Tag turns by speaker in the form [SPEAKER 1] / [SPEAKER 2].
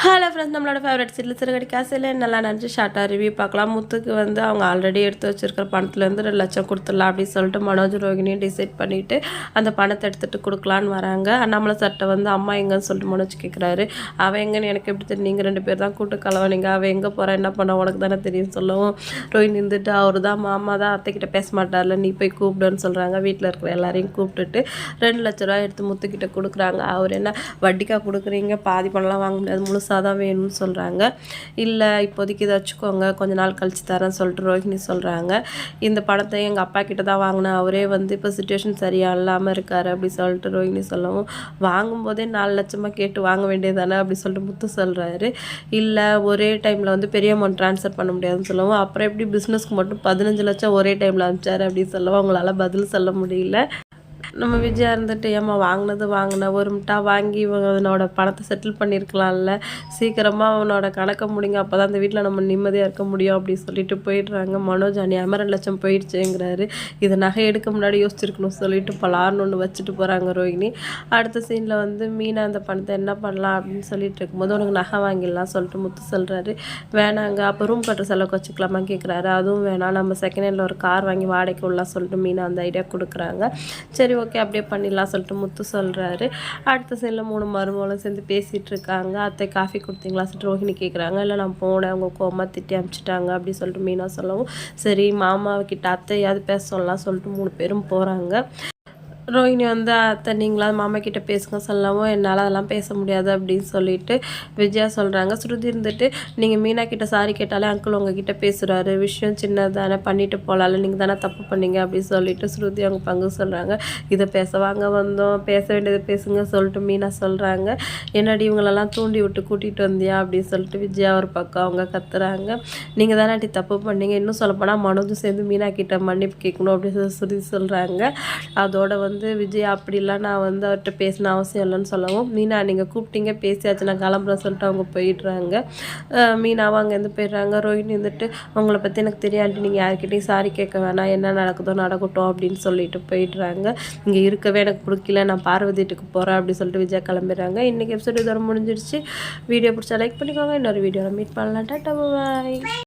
[SPEAKER 1] Hello friends நம்மளோட favourite serial சிறுகடி காசில் நல்லா நினச்சி ஷார்ட்டாக ரிவ்யூ பார்க்கலாம். முத்துக்கு வந்து அவங்க ஆல்ரெடி எடுத்து வச்சிருக்கிற பணத்துலேருந்து ரெண்டு லட்சம் கொடுத்துடலாம் அப்படின்னு சொல்லிட்டு மனோஜ் ரோகிணியும் டிசைட் பண்ணிவிட்டு அந்த பணத்தை எடுத்துகிட்டு கொடுக்கலான்னு வராங்க. அண்ணாமலை சட்டை வந்து அம்மா எங்கன்னு சொல்லிட்டு மனோஜ் கேட்குறாரு அவன் எங்கன்னு எனக்கு எப்படி தெரியும்? நீங்கள் ரெண்டு பேர் தான் கூட்டு கலவனிங்க அவன் எங்கே போகிறா என்ன பண்ண? உனக்கு தானே தெரியும் சொல்லவும். ரோஹிணி இருந்துட்டு அவர் தான் மாமா தான். அத்தைக்கிட்ட பேச மாட்டார்ல நீ போய் கூப்பிடுன்னு சொல்கிறாங்க வீட்டில் இருக்கிற எல்லாரையும் கூப்பிட்டுட்டு ரெண்டு லட்ச ரூபா எடுத்து முத்துக்கிட்ட கொடுக்குறாங்க. அவர் என்ன வட்டிக்கா கொடுக்குறீங்க? பாதி பணம்லாம் வாங்க முடியாது. முழுசாக தான் வேணும்னு சொல்கிறாங்க இல்லை இப்போதைக்கு இதை வச்சுக்கோங்க கொஞ்ச நாள் கழிச்சு தரேன் சொல்லிட்டு ரோஹிணி சொல்கிறாங்க இந்த படத்தை எங்கள் அப்பா கிட்ட தான் வாங்கினேன். அவரே வந்து இப்போ சுச்சுவேஷன் சரியாக இல்லாமல் இருக்காரு அப்படி சொல்லிட்டு ரோஹிணி சொல்லவும் வாங்கும்போதே நாலு லட்சமாக கேட்டு வாங்க வேண்டியதானே அப்படி சொல்லிட்டு முத்து சொல்கிறாரு இல்லை ஒரே டைமில் வந்து பெரிய அமௌண்ட் ட்ரான்ஸ்ஃபர் பண்ண முடியாதுன்னு சொல்லவும் அப்புறம் எப்படி பிஸ்னஸ்க்கு மட்டும் பதினஞ்சு லட்சம் ஒரே டைமில் அனுப்பிச்சாரு அப்படின்னு சொல்லவும் அவங்களால பதில் சொல்ல முடியல. நம்ம விஜயா இருந்துட்டு ஏம்மா வாங்கினது வாங்கின. ஒரு மிட்டா வாங்கி அவனோட பணத்தை செட்டில் பண்ணியிருக்கலாம்ல சீக்கிரமாக அவனோட கணக்கை முடிங்க. அப்போ தான் அந்த வீட்டில் நம்ம நிம்மதியாக இருக்க முடியும் அப்படின்னு சொல்லிட்டு போயிடுறாங்க. மனோஜ் அணி அமரன் லட்சம் போயிடுச்சுங்கிறாரு. இதை நகை எடுக்க முன்னாடி யோசிச்சிருக்கணும் சொல்லிட்டு பலார்னு ஒன்று வச்சுட்டு போகிறாங்க ரோஹிணி. அடுத்த சீனில் வந்து மீனா அந்த பணத்தை என்ன பண்ணலாம்? அப்படின்னு சொல்லிட்டு இருக்கும்போது உனக்கு நகை வாங்கிடலாம் சொல்லிட்டு முத்து சொல்கிறாரு வேணாங்க அப்போ ரூம் கட்டுற செலவுக்கு வச்சுக்கலாமா கேட்குறாரு அதுவும் வேணாம். நம்ம செகண்ட் ஹேண்டில் ஒரு கார் வாங்கி வாடகைக்கு விடலாம் சொல்லிட்டு மீனா அந்த ஐடியா கொடுக்குறாங்க. சரி ஓகே அப்படியே பண்ணிடலாம் சொல்லிட்டு முத்து சொல்கிறாரு அடுத்த சைடில் மூணு மருமகளும் சேர்ந்து பேசிகிட்டு இருக்காங்க. அத்தை காஃபி கொடுத்தீங்களா சொல்லிட்டு ரோஹிணி கேட்குறாங்க இல்லை நான் போனேன். அவங்க கோமா திட்டி அனுப்பிச்சிட்டாங்க அப்படி சொல்லிட்டு மீனா சொல்லவும் சரி மாமாவுக்கிட்ட அத்தையாவது பேச சொல்லலாம் சொல்லிட்டு மூணு பேரும் போகிறாங்க ரோஹிணி வந்து அத்தை நீங்களாவது மாமா கிட்டே பேசுங்க சொல்லவும் என்னால் அதெல்லாம் பேச முடியாது அப்படின்னு சொல்லிட்டு விஜயா சொல்கிறாங்க ஸ்ருதி இருந்துட்டு நீங்கள் மீனா கிட்ட சாரி கேட்டாலே அங்கிள் உங்ககிட்ட பேசுகிறாரு விஷயம் சின்னதானே பண்ணிட்டு போகலாம்ல நீங்கள் தானே தப்பு பண்ணீங்க அப்படின்னு சொல்லிட்டு ஸ்ருதி அவங்க பங்கு சொல்கிறாங்க இதை பேசவாங்க வந்தோம் பேச வேண்டியது பேசுங்க சொல்லிட்டு மீனா சொல்கிறாங்க என்னடி இவங்களெல்லாம் தூண்டி விட்டு கூட்டிகிட்டு வந்தியா? அப்படின்னு சொல்லிட்டு விஜயா ஒரு பக்கம் அவங்க கத்துறாங்க. நீங்கள் தானே தப்பு பண்ணீங்க. இன்னும் சொல்லப்போனால் மனோஜும் சேர்ந்து மீனா கிட்ட மன்னிப்பு கேட்கணும் அப்படின்னு சொல்லி ஸ்ருதி சொல்கிறாங்க அதோட வந்து வந்து விஜய் அப்படிலாம் நான் வந்து அவர்கிட்ட பேசின அவசியம் இல்லைன்னு சொல்லவும் மீனா நீங்கள் கூப்பிட்டீங்க பேசியாச்சு நான் கிளம்புறேன் சொல்லிட்டு அவங்க போயிடுறாங்க. மீனாவும் அங்கேருந்து போயிடுறாங்க. ரோஹினி வந்துட்டு அவங்கள பற்றி எனக்கு தெரியாது நீங்கள் யார்கிட்டையும் சாரி கேட்க வேணாம் என்ன நடக்குதோ நடக்கட்டும் அப்படின்னு சொல்லிட்டு போயிடுறாங்க. இங்கே இருக்கவே எனக்கு பிடிக்கல நான் பார்வதி வீட்டுக்கு போகிறேன் அப்படின்னு சொல்லிட்டு விஜய் கிளம்பிடுறாங்க. இன்றைக்கி எபிசோடு இதோட முடிஞ்சிடுச்சு. வீடியோ பிடிச்சா லைக் பண்ணிக்கோங்க. இன்னொரு வீடியோவில் மீட் பண்ணலாம். டாட்டா பாய்